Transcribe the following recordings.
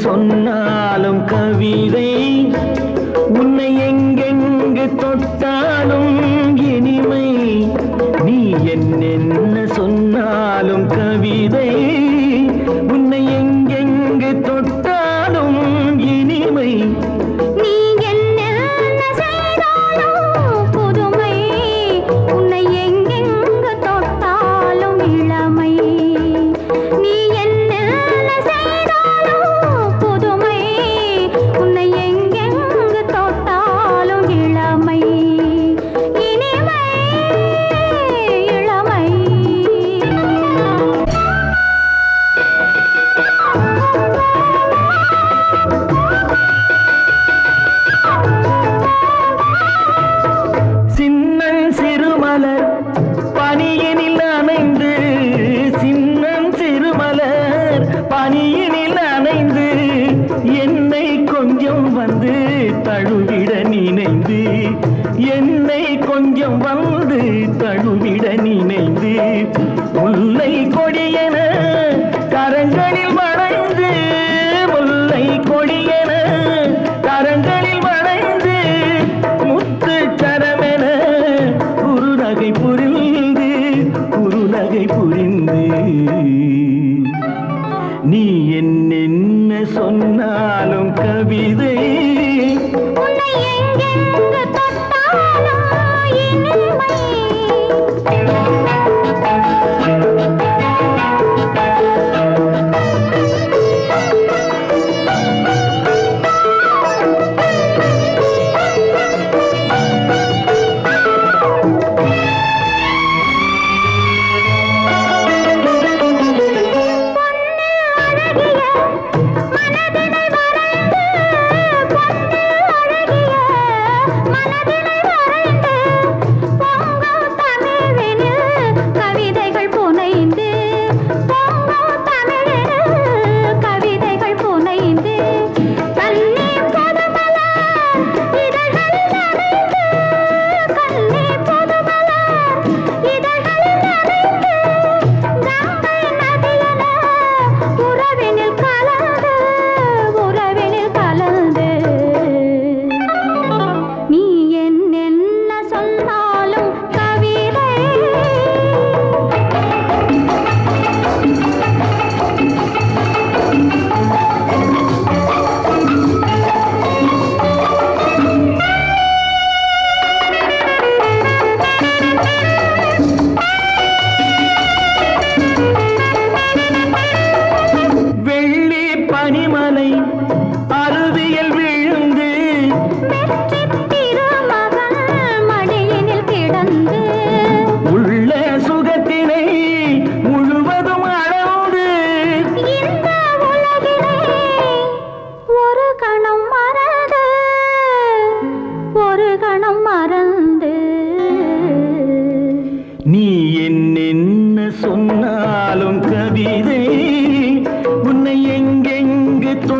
சொன்னாலும் கவிதை உன்னை எங்க கொஞ்சம் வந்து தழுவிட நினைந்து என்னை கொஞ்சம் வந்து தழுவிட நினைந்து முல்லை கொடிய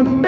ಕೊಟ್ಟ